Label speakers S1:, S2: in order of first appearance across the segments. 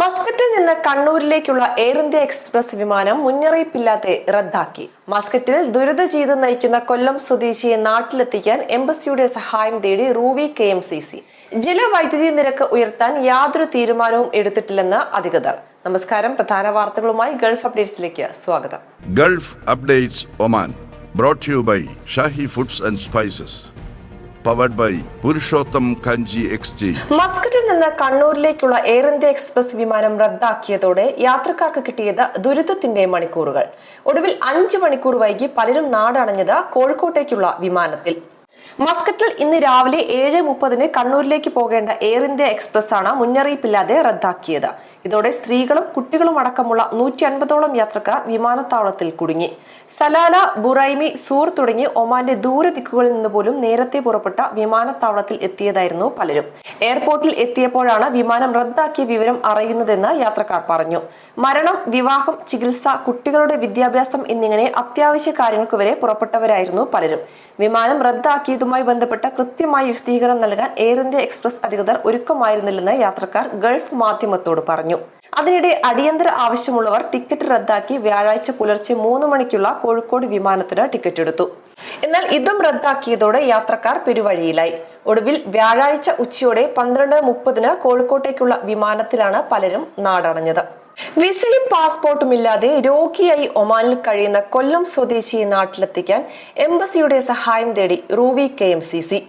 S1: മസ്കറ്റിൽ നിന്ന് കണ്ണൂരിലേക്കുള്ള air India express വിമാനം മുന്നറിയിപ്പില്ലാതെ റദ്ദാക്കി. മസ്കറ്റിൽ ദുരിത ജീവിതം നയിക്കുന്ന കൊല്ലം സ്വദേശിയെ നാട്ടിലെത്തിക്കാൻ എംബസിയുടെ സഹായം തേടി Ruwi K M C C. ജലവൈദ്യുതി നിരക്ക് ഉയർത്താൻ യാതൊരു തീരുമാനവും എടുത്തിട്ടില്ലെന്ന് അധികൃതർ. നമസ്കാരം. പ്രധാന വാർത്തകളുമായി ഗൾഫ് അപ്ഡേറ്റ്സിലേക്ക് സ്വാഗതം.
S2: Gulf updates Oman brought you by Shahi foods and spices powered by Purushottam Kanji exchange
S1: മസ്കറ്റിൽ നിന്ന് കണ്ണൂരിലേക്കുള്ള എയർ ഇന്ത്യ എക്സ്പ്രസ് വിമാനം റദ്ദാക്കിയതോടെ യാത്രക്കാർക്ക് കിട്ടിയത് ദുരിതത്തിന്റെ മണിക്കൂറുകൾ. ഒടുവിൽ അഞ്ചു മണിക്കൂർ വൈകി പലരും നാടണഞ്ഞത് കോഴിക്കോട്ടേക്കുള്ള വിമാനത്തിൽ. മസ്കറ്റിൽ ഇന്ന് രാവിലെ ഏഴ് മുപ്പതിന് കണ്ണൂരിലേക്ക് പോകേണ്ട എയർ ഇന്ത്യ എക്സ്പ്രസ് ആണ് മുന്നറിയിപ്പില്ലാതെ റദ്ദാക്കിയത്. ഇതോടെ സ്ത്രീകളും കുട്ടികളും അടക്കമുള്ള നൂറ്റി അൻപതോളം യാത്രക്കാർ വിമാനത്താവളത്തിൽ കുടുങ്ങി. സലാല ബുറൈമി സൂർ തുടങ്ങി ഒമാന്റെ ദൂര ദിക്കുകളിൽ നിന്ന് പോലും നേരത്തെ പുറപ്പെട്ട വിമാനത്താവളത്തിൽ എത്തിയതായിരുന്നു പലരും. എയർപോർട്ടിൽ എത്തിയപ്പോഴാണ് വിമാനം റദ്ദാക്കിയ വിവരം അറിയുന്നതെന്ന് യാത്രക്കാർ പറഞ്ഞു. മരണം വിവാഹം ചികിത്സ കുട്ടികളുടെ വിദ്യാഭ്യാസം എന്നിങ്ങനെ അത്യാവശ്യ കാര്യങ്ങൾക്ക് വരെ പുറപ്പെട്ടവരായിരുന്നു പലരും. വിമാനം റദ്ദാക്കിയതുമായി ബന്ധപ്പെട്ട കൃത്യമായ വിശദീകരണം നൽകാൻ എയർ ഇന്ത്യ എക്സ്പ്രസ് അധികൃതർ ഒരുക്കമായിരുന്നില്ലെന്ന് യാത്രക്കാർ ഗൾഫ് മാധ്യമത്തോട് പറഞ്ഞു. അതിനിടെ അടിയന്തര ആവശ്യമുള്ളവർ ടിക്കറ്റ് റദ്ദാക്കി വ്യാഴാഴ്ച പുലർച്ചെ മൂന്ന് മണിക്കുള്ള കോഴിക്കോട് വിമാനത്തിന് ടിക്കറ്റ് എടുത്തു എന്നാൽ ഇതും റദ്ദാക്കിയതോടെ യാത്രക്കാർ പെരുവഴിയിലായി. ഒടുവിൽ വ്യാഴാഴ്ച ഉച്ചയോടെ പന്ത്രണ്ട് മുപ്പതിന് കോഴിക്കോട്ടേക്കുള്ള വിമാനത്തിലാണ് പലരും നാടണഞ്ഞത് വിസയും പാസ്പോർട്ടും ഇല്ലാതെ രോഗിയായി ഒമാനിൽ കഴിയുന്ന കൊല്ലം സ്വദേശിയെ നാട്ടിലെത്തിക്കാൻ എംബസിയുടെ സഹായം തേടി Ruwi K M C C.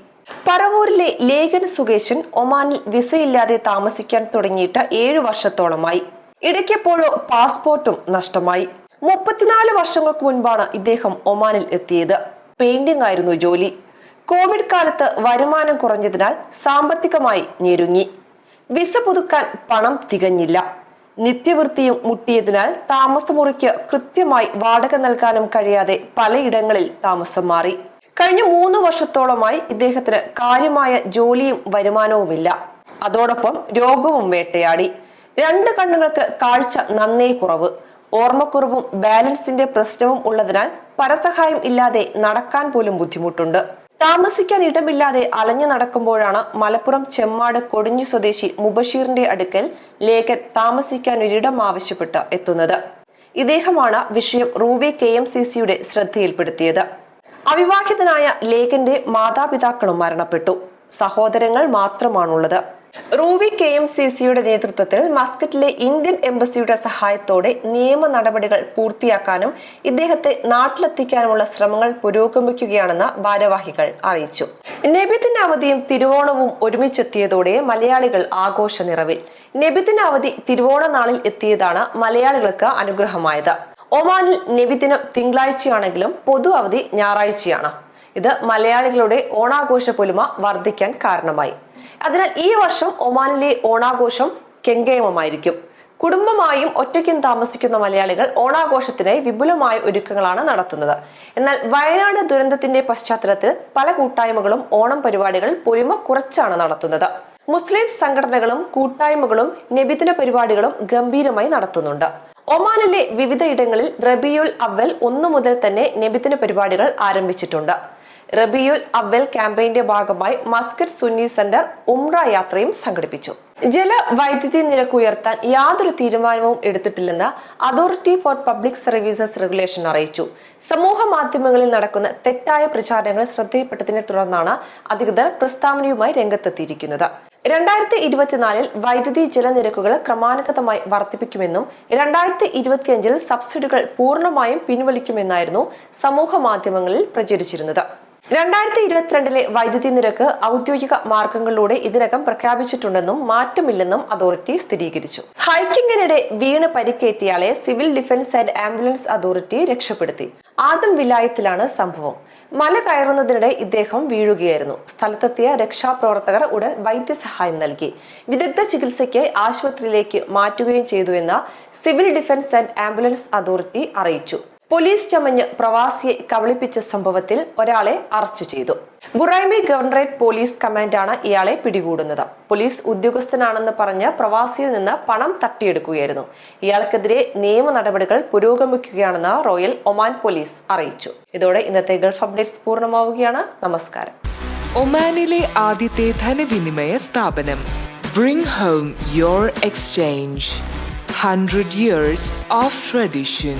S1: പറവൂരിലെ Lekhan Sukeshan ഒമാനിൽ വിസയില്ലാതെ താമസിക്കാൻ തുടങ്ങിയിട്ട് ഏഴു വർഷത്തോളമായി. ഇടയ്ക്കെപ്പോഴോ പാസ്പോർട്ടും നഷ്ടമായി. മുപ്പത്തിനാല് വർഷങ്ങൾക്ക് മുൻപാണ് ഇദ്ദേഹം ഒമാനിൽ എത്തിയത്. പെയിന്റിംഗ് ആയിരുന്നു ജോലി. കോവിഡ് കാലത്ത് വരുമാനം കുറഞ്ഞതിനാൽ സാമ്പത്തികമായി ഞെരുങ്ങി. വിസ പുതുക്കാൻ പണം തികഞ്ഞില്ല. നിത്യവൃത്തിയും മുട്ടിയതിനാൽ താമസമുറിക്ക് കൃത്യമായി വാടക നൽകാനും കഴിയാതെ പലയിടങ്ങളിൽ താമസം മാറി. കഴിഞ്ഞ മൂന്ന് വർഷത്തോളമായി ഇദ്ദേഹത്തിന് കാര്യമായ ജോലിയും വരുമാനവുമില്ല. അതോടൊപ്പം രോഗവും വേട്ടയാടി. രണ്ട് കണ്ണുകൾക്ക് കാഴ്ച നന്നേ കുറവ്. ഓർമ്മക്കുറവും ബാലൻസിന്റെ പ്രശ്നവും ഉള്ളതിനാൽ പരസഹായം ഇല്ലാതെ നടക്കാൻ പോലും ബുദ്ധിമുട്ടുണ്ട്. താമസിക്കാൻ ഇടമില്ലാതെ അലഞ്ഞു നടക്കുമ്പോഴാണ് മലപ്പുറം ചെമ്മാട് കൊടിഞ്ഞു സ്വദേശി മുബഷീറിന്റെ അടുക്കൽ ലേഖൻ താമസിക്കാൻ ഒരിടം ആവശ്യപ്പെട്ട് എത്തുന്നത്. ഇദ്ദേഹമാണ് വിഷയം റൂവി കെ എം സി സിയുടെ ശ്രദ്ധയിൽപ്പെടുത്തിയത്. അവിവാഹിതനായ ലേഖന്റെ മാതാപിതാക്കളും മരണപ്പെട്ടു. സഹോദരങ്ങൾ മാത്രമാണുള്ളത്. റൂവി കെ എം സി സിയുടെ നേതൃത്വത്തിൽ മസ്കറ്റിലെ ഇന്ത്യൻ എംബസിയുടെ സഹായത്തോടെ നിയമ നടപടികൾ പൂർത്തിയാക്കാനും ഇദ്ദേഹത്തെ നാട്ടിലെത്തിക്കാനുമുള്ള ശ്രമങ്ങൾ പുരോഗമിക്കുകയാണെന്ന് ഭാരവാഹികൾ അറിയിച്ചു. നബിദിന അവധിയും തിരുവോണവും ഒരുമിച്ചെത്തിയതോടെ മലയാളികൾ ആഘോഷ നിറവിൽ. നബിദിന അവധി തിരുവോണ നാളിൽ എത്തിയതാണ് മലയാളികൾക്ക് അനുഗ്രഹമായത്. ഒമാനിൽ നബിദിനം തിങ്കളാഴ്ചയാണെങ്കിലും പൊതു അവധി ഞായറാഴ്ചയാണ്. ഇത് മലയാളികളുടെ ഓണാഘോഷ പൊലിമ വർദ്ധിക്കാൻ കാരണമായി. അതിനാൽ ഈ വർഷം ഒമാനിലെ ഓണാഘോഷം കെങ്കേമമായിരിക്കും. കുടുംബമായും ഒറ്റയ്ക്കും താമസിക്കുന്ന മലയാളികൾ ഓണാഘോഷത്തിനായി വിപുലമായ ഒരുക്കങ്ങളാണ് നടത്തുന്നത്. എന്നാൽ വയനാട് ദുരന്തത്തിന്റെ പശ്ചാത്തലത്തിൽ പല കൂട്ടായ്മകളും ഓണം പരിപാടികൾ പൊലിമ കുറച്ചാണ് നടത്തുന്നത്. മുസ്ലിം സംഘടനകളും കൂട്ടായ്മകളും നബിദിന പരിപാടികളും ഗംഭീരമായി നടത്തുന്നുണ്ട്. ഒമാനിലെ വിവിധ ഇടങ്ങളിൽ റബിയുൽ അവൽ ഒന്നു മുതൽ തന്നെ നബിദിന പരിപാടികൾ ആരംഭിച്ചിട്ടുണ്ട്. റബിയുൽ അവൽ ക്യാമ്പയിന്റെ ഭാഗമായി മസ്കറ്റ് സുന്നി സെന്റർ ഉംറ യാത്രയും സംഘടിപ്പിച്ചു. ജല വൈദ്യുതി നിരക്ക് ഉയർത്താൻ യാതൊരു തീരുമാനവും എടുത്തിട്ടില്ലെന്ന് Authority for Public Services Regulation അറിയിച്ചു. സമൂഹ മാധ്യമങ്ങളിൽ നടക്കുന്ന തെറ്റായ പ്രചാരണങ്ങൾ ശ്രദ്ധയിൽപ്പെട്ടതിനെ തുടർന്നാണ് അധികൃതർ പ്രസ്താവനയുമായി രംഗത്തെത്തിയിരിക്കുന്നത്. രണ്ടായിരത്തി ഇരുപത്തിനാലിൽ വൈദ്യുതി ജലനിരക്കുകൾ ക്രമാനുഗതമായി വർദ്ധിപ്പിക്കുമെന്നും രണ്ടായിരത്തി ഇരുപത്തിയഞ്ചിൽ സബ്സിഡികൾ പൂർണമായും പിൻവലിക്കുമെന്നായിരുന്നു സമൂഹ മാധ്യമങ്ങളിൽ പ്രചരിച്ചിരുന്നത്. രണ്ടായിരത്തി ഇരുപത്തിരണ്ടിലെ വൈദ്യുതി നിരക്ക് ഔദ്യോഗിക മാർഗങ്ങളിലൂടെ ഇതിനകം പ്രഖ്യാപിച്ചിട്ടുണ്ടെന്നും മാറ്റമില്ലെന്നും അതോറിറ്റി സ്ഥിരീകരിച്ചു. ഹൈക്കിങ്ങിനിടെ വീണ് പരിക്കേറ്റയാളെ Civil Defence and Ambulance Authority രക്ഷപ്പെടുത്തി. ആദ്യം വിലായത്തിലാണ് സംഭവം. മല കയറുന്നതിനിടെ ഇദ്ദേഹം വീഴുകയായിരുന്നു. സ്ഥലത്തെത്തിയ രക്ഷാപ്രവർത്തകർ ഉടൻ വൈദ്യസഹായം നൽകി. വിദഗ്ധ ചികിത്സയ്ക്ക് ആശുപത്രിയിലേക്ക് മാറ്റുകയും ചെയ്തുവെന്ന് civil defence and ambulance authority അറിയിച്ചു. പോലീസ് ചമഞ്ഞ് പ്രവാസിയെ കബളിപ്പിച്ച സംഭവത്തിൽ ഒരാളെ അറസ്റ്റ് ചെയ്തു. ബുറൈമി ഗവർണറേറ്റ് പോലീസ് കമാൻഡാണ് ഇയാളെ പിടികൂടുന്നത്. പോലീസ് ഉദ്യോഗസ്ഥനാണെന്ന് പറഞ്ഞ് പ്രവാസിയിൽ നിന്ന് പണം തട്ടിയെടുക്കുകയായിരുന്നു. ഇയാൾക്കെതിരെ നിയമ നടപടികൾ പുരോഗമിക്കുകയാണെന്ന് റോയൽ ഒമാൻ പോലീസ് അറിയിച്ചു. ഇതോടെ ഇന്നത്തെ ഗൾഫ് അപ്ഡേറ്റ്സ് പൂർണമാവുകയാണ്. നമസ്കാരം.
S3: ഒമാനിലെ ആദ്യത്തെ ധനവിനിമയ സ്ഥാപനം. Bring home your exchange. 100 years of tradition.